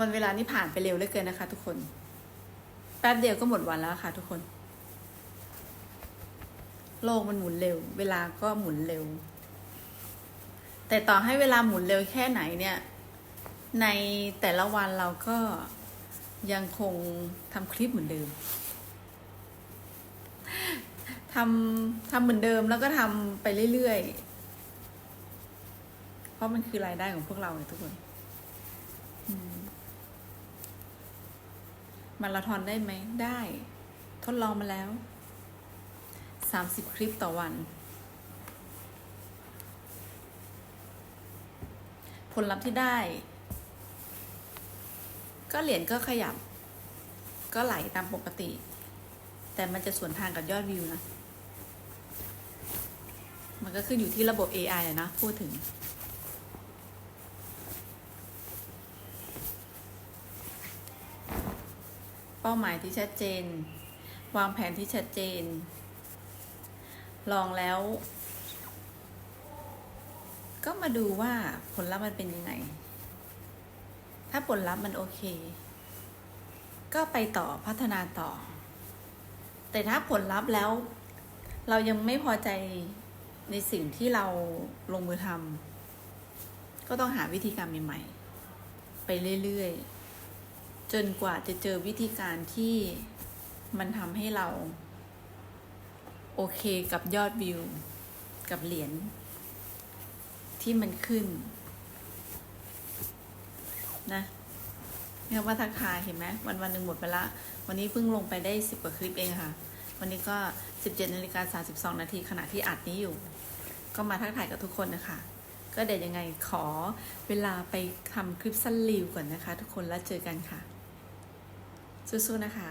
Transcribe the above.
วันเวลานี่ผ่านไปเร็วเหลือเกินนะคะ ทุกคน แป๊บเดียวก็หมดวันแล้วค่ะ ทุกคน โลกมันหมุนเร็ว เวลาก็หมุนเร็ว แต่ต่อให้เวลาหมุนเร็วแค่ไหนเนี่ย ในแต่ละวันเราก็ยังคงทำคลิปเหมือนเดิมทำทำเหมือนเดิมแล้วก็ทำไปเรื่อยๆ เพราะมันคือรายได้ของพวกเราไงทุกคน มาราธอนได้ไหมได้ ทดลองมาแล้วสามสิบคลิปต่อวัน ผลลัพธ์ที่ได้ ก็เหรียญก็ขยับ ก็ไหลตามปกติ แต่มันจะสวนทางกับยอดวิวนะ มันก็ขึ้นอยู่ที่ระบบ AI นะ พูดถึง เป้าหมายที่ชัดเจน วางแผนที่ชัดเจน ลองแล้ว ก็มาดูว่าผลลัพธ์มันเป็นยังไง ถ้าผลลัพธ์มันโอเค ก็ไปต่อพัฒนาต่อ แต่ถ้าผลลัพธ์แล้ว เรายังไม่พอใจในสิ่งที่เราลงมือทำก็ต้องหาวิธีการใหม่ๆ ไปเรื่อยๆ จนกว่าจะเจอวิธีการที่มันทำให้เรา โอเคกับยอดวิว กับเหรียญที่มันขึ้น นะเนี่ยว่าทักทายเห็นไหมวันวันหนึ่งหมดไปละ วันนี้เพิ่งลงไปได้สิบกว่าคลิปเองค่ะ วันนี้ก็สิบเจ็ดนาฬิกาสาสิบสองนาทีขณะที่อัดนี้อยู่ ก็มาทักทายกับทุกคนนะคะ ก็เดี๋ยวยังไงขอเวลาไปทำคลิปสั้นรีวก่อนนะคะ ทุกคนแล้วเจอกันค่ะ สู้ๆนะคะ